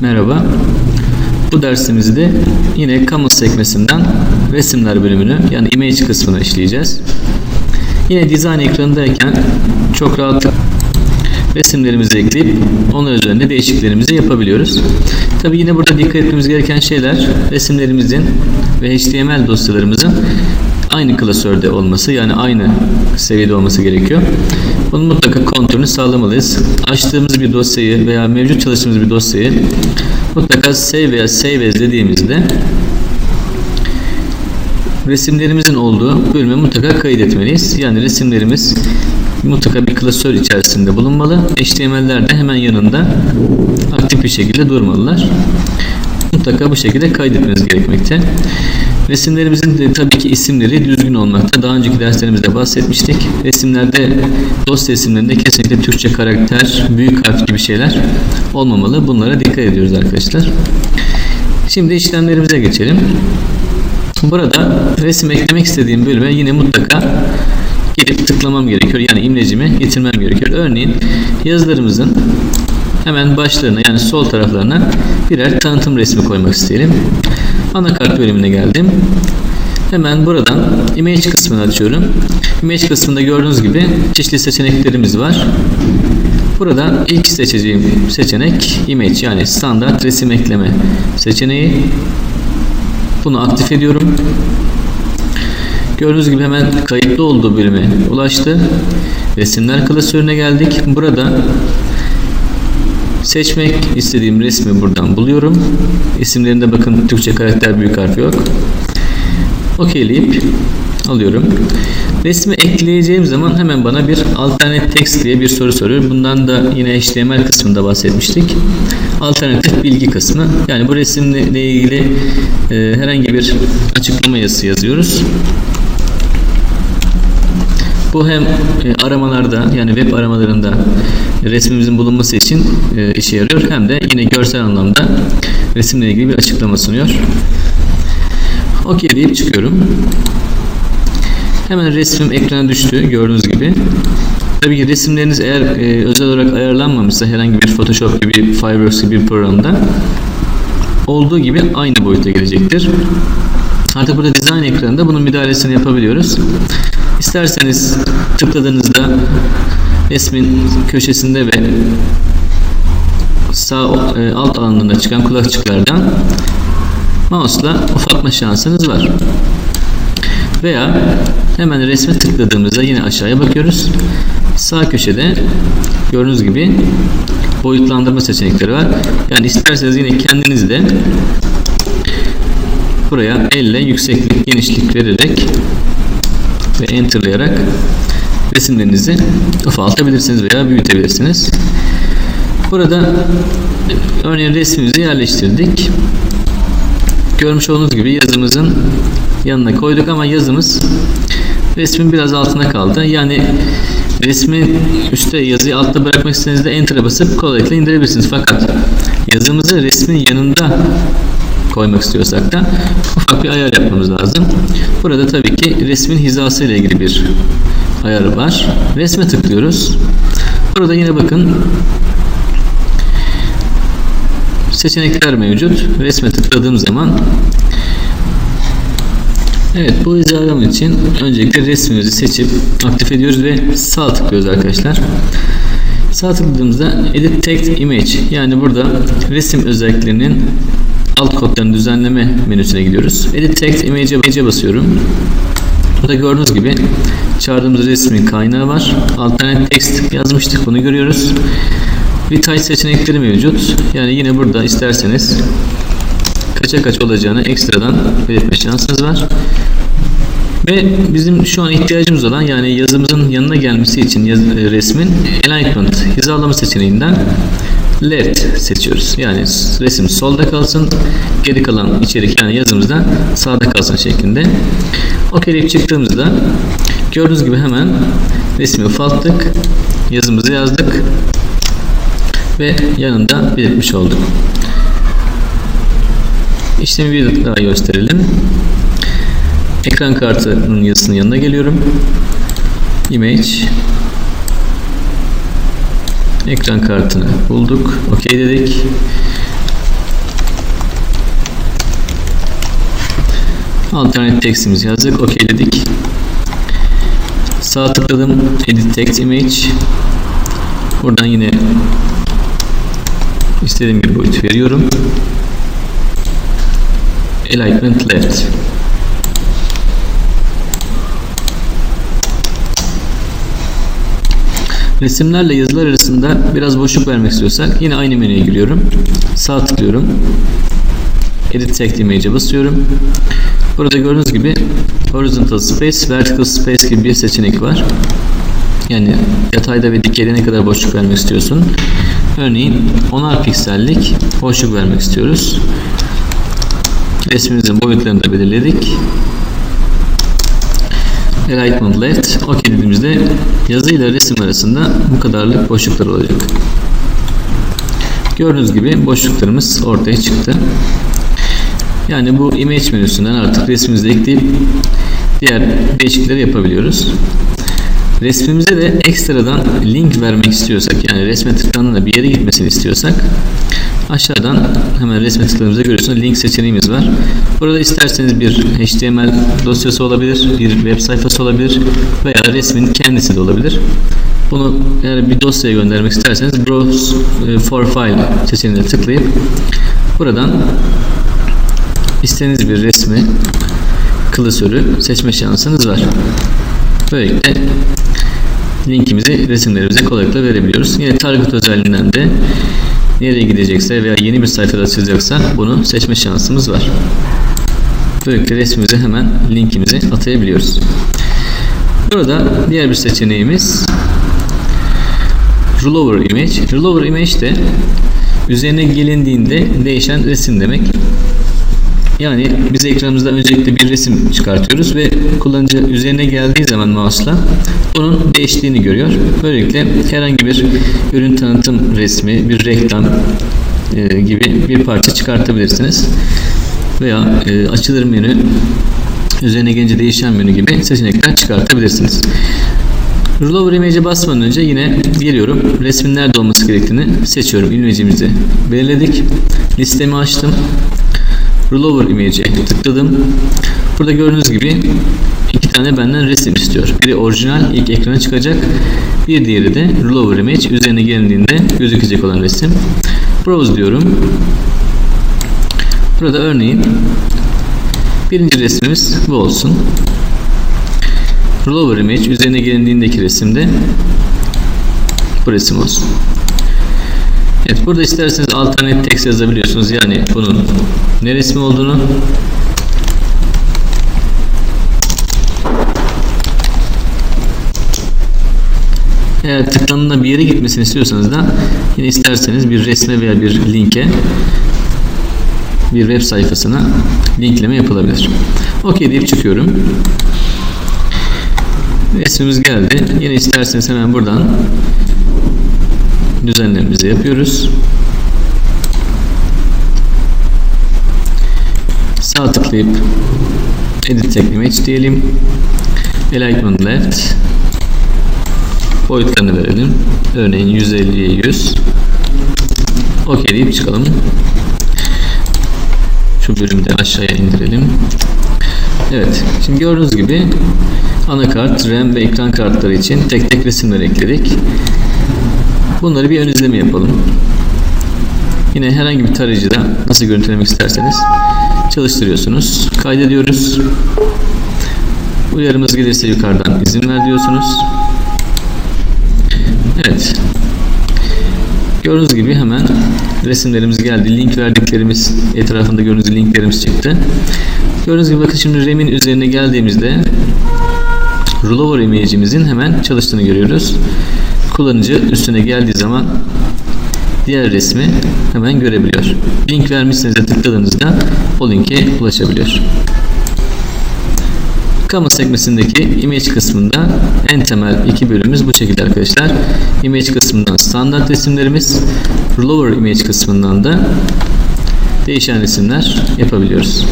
Merhaba. Bu dersimizde yine Commons sekmesinden resimler bölümünü yani image kısmını işleyeceğiz. Yine design ekranındayken çok rahat resimlerimizi ekleyip onun üzerinde değişikliklerimizi yapabiliyoruz. Tabi yine burada dikkat etmemiz gereken şeyler resimlerimizin ve HTML dosyalarımızın aynı klasörde olması yani aynı seviyede olması gerekiyor. Bunun mutlaka kontrolünü sağlamalıyız. Açtığımız bir dosyayı veya mevcut çalıştığımız bir dosyayı mutlaka save veya save as dediğimizde resimlerimizin olduğu bölüme mutlaka kaydetmeliyiz. Yani resimlerimiz mutlaka bir klasör içerisinde bulunmalı. HTML'ler de hemen yanında aktif bir şekilde durmalılar. Mutlaka bu şekilde kaydetmeniz gerekmekte. Resimlerimizin de tabii ki isimleri düzgün olmakta. Daha önceki derslerimizde bahsetmiştik. Resimlerde, dosya isimlerinde kesinlikle Türkçe karakter, büyük harf gibi şeyler olmamalı. Bunlara dikkat ediyoruz arkadaşlar. Şimdi işlemlerimize geçelim. Burada resim eklemek istediğim bölüme yine mutlaka gelip tıklamam gerekiyor. Yani imlecimi getirmem gerekiyor. Örneğin yazılarımızın hemen başlarına yani sol taraflarına birer tanıtım resmi koymak isteyelim. Anakart bölümüne geldim. Hemen buradan image kısmını açıyorum. Image kısmında gördüğünüz gibi çeşitli seçeneklerimiz var. Burada ilk seçeceğim seçenek image yani standart resim ekleme seçeneği. Bunu aktif ediyorum. Gördüğünüz gibi hemen kayıtlı olduğu bölüme ulaştı. Resimler klasörüne geldik. Burada seçmek istediğim resmi buradan buluyorum. İsimlerinde bakın Türkçe karakter büyük harf yok. Okeyleyip alıyorum. Resmi ekleyeceğim zaman hemen bana bir alternate text diye bir soru soruyor. Bundan da yine HTML kısmında bahsetmiştik. Alternatif bilgi kısmı. Yani bu resimle ilgili e, herhangi bir açıklama yazısı yazıyoruz. Bu hem e, aramalarda yani web aramalarında resmimizin bulunması için e, işe yarıyor hem de yine görsel anlamda resimle ilgili bir açıklama sunuyor. OK deyip çıkıyorum. Hemen resmim ekrana düştü gördüğünüz gibi. Tabii ki resimleriniz eğer e, özel olarak ayarlanmamışsa herhangi bir Photoshop gibi, Fireworks gibi bir programda olduğu gibi aynı boyuta gelecektir. Artık burada design ekranında bunun müdahalesini yapabiliyoruz. İsterseniz tıkladığınızda resmin köşesinde ve sağ e, alt alanında çıkan kulakçıklardan mouse'la ufaltma şansınız var. Veya hemen resme tıkladığımızda yine aşağıya bakıyoruz. Sağ köşede gördüğünüz gibi boyutlandırma seçenekleri var. Yani isterseniz yine kendiniz de buraya elle yükseklik, genişlik vererek ve enterlayarak resimlerinizi ufaltabilirsiniz veya büyütebilirsiniz. Burada örneğin resmimizi yerleştirdik. Görmüş olduğunuz gibi yazımızın yanına koyduk ama yazımız resmin biraz altına kaldı. Yani resmi üstte yazıyı altta bırakmak istediğinizde enter'a basıp kolaylıkla indirebilirsiniz. Fakat yazımızı resmin yanında koymak istiyorsak da ufak bir ayar yapmamız lazım. Burada tabii ki resmin hizası ile ilgili bir ayarı var. Resme tıklıyoruz. Burada yine bakın seçenekler mevcut. Resme tıkladığım zaman Evet bu hizalama için öncelikle resmimizi seçip aktif ediyoruz ve sağ tıklıyoruz arkadaşlar. Sağ tıkladığımızda Edit Text Image yani burada resim özelliklerinin alt kodlarını düzenleme menüsüne gidiyoruz. Edit Text Image'e basıyorum. Burada gördüğünüz gibi çağırdığımız resmin kaynağı var. Alternatif text yazmıştık bunu görüyoruz. Retouch seçenekleri mevcut. Yani yine burada isterseniz kaça kaç olacağını ekstradan belirtme şansınız var. Ve bizim şu an ihtiyacımız olan yani yazımızın yanına gelmesi için yaz, resmin alignment hizalama seçeneğinden left seçiyoruz. Yani resim solda kalsın, geri kalan içerik yani yazımızda sağda kalsın şeklinde. OK'leyip çıktığımızda gördüğünüz gibi hemen resmi ufalttık, yazımızı yazdık ve yanında belirtmiş olduk. İşlemi bir daha gösterelim. Ekran kartının yazısının yanına geliyorum. Image ekran kartını bulduk. OK dedik. Alternatif tekstimizi yazdık. OK dedik. Sağ tıkladım. Edit Text Image. Buradan yine istediğim bir boyut veriyorum. Alignment Left. Resimlerle yazılar arasında biraz boşluk vermek istiyorsak yine aynı menüye giriyorum. Sağ tıklıyorum. Edit Text Image'e basıyorum. Burada gördüğünüz gibi Horizontal Space, Vertical Space gibi bir seçenek var. Yani yatayda ve dikeyde ne kadar boşluk vermek istiyorsun. Örneğin 10'ar piksellik boşluk vermek istiyoruz. Resmimizin boyutlarını da belirledik. Alignment left. OK dediğimizde yazı ile resim arasında bu kadarlık boşluklar olacak. Gördüğünüz gibi boşluklarımız ortaya çıktı. Yani bu image menüsünden artık resmimizi ekleyip diğer değişiklikleri yapabiliyoruz. Resmimize de ekstradan link vermek istiyorsak yani resme tıklandığında bir yere gitmesini istiyorsak aşağıdan hemen resme tıkladığımızda görüyorsunuz link seçeneğimiz var. Burada isterseniz bir HTML dosyası olabilir, bir web sayfası olabilir veya resmin kendisi de olabilir. Bunu eğer bir dosyaya göndermek isterseniz Browse for File seçeneğine tıklayıp buradan istediğiniz bir resmi klasörü seçme şansınız var. Böylelikle linkimizi resimlerimize kolaylıkla verebiliyoruz. Yine target özelliğinden de nereye gidecekse veya yeni bir sayfada açılacaksa bunu seçme şansımız var. Böylelikle resmimize hemen linkimizi atayabiliyoruz. Burada diğer bir seçeneğimiz Rollover Image. Rollover Image de üzerine gelindiğinde değişen resim demek. Yani biz ekranımızda öncelikle bir resim çıkartıyoruz ve kullanıcı üzerine geldiği zaman mouse'la onun değiştiğini görüyor. Böylelikle herhangi bir ürün tanıtım resmi, bir reklam e, gibi bir parça çıkartabilirsiniz. Veya e, açılır menü, üzerine gelince değişen menü gibi seçenekler çıkartabilirsiniz. Rollover image'e basmadan önce yine geliyorum. Resmin nerede olması gerektiğini seçiyorum. İmajimizi belirledik. Listemi açtım. Rollover image'e tıkladım. Burada gördüğünüz gibi iki tane benden resim istiyor. Biri orijinal ilk ekrana çıkacak. Bir diğeri de rollover image üzerine gelindiğinde gözükecek olan resim. Browse diyorum. Burada örneğin birinci resmimiz bu olsun. Rollover image üzerine gelindiğindeki resimde bu resim olsun. Evet burada isterseniz alternatif text yazabiliyorsunuz. Yani bunun ne resmi olduğunu eğer tıklandığında bir yere gitmesini istiyorsanız da yine isterseniz bir resme veya bir linke bir web sayfasına linkleme yapılabilir. OK deyip çıkıyorum. Resmimiz geldi. Yine isterseniz hemen buradan düzenlememizi yapıyoruz. Sağ tıklayıp Edit Text Image diyelim. Alignment Left. Boyutlarını verelim. Örneğin 150'ye 100. OK deyip çıkalım. Şu bölümü de aşağıya indirelim. Evet. Şimdi gördüğünüz gibi anakart, RAM ve ekran kartları için tek tek resimler ekledik. Bunları bir ön izleme yapalım. Yine herhangi bir tarayıcıda nasıl görüntülemek isterseniz çalıştırıyorsunuz. Kaydediyoruz. Uyarımız gelirse yukarıdan izin ver diyorsunuz. Evet. Gördüğünüz gibi hemen resimlerimiz geldi. Link verdiklerimiz etrafında gördüğünüz linklerimiz çıktı. Gördüğünüz gibi bakın şimdi RAM'in üzerine geldiğimizde rollover image'imizin hemen çalıştığını görüyoruz. Kullanıcı üstüne geldiği zaman diğer resmi hemen görebiliyor. Link vermişseniz de tıkladığınızda o linke ulaşabiliyor. Kamu sekmesindeki image kısmında en temel iki bölümümüz bu şekilde arkadaşlar. Image kısmından standart resimlerimiz, rollover image kısmından da değişen resimler yapabiliyoruz.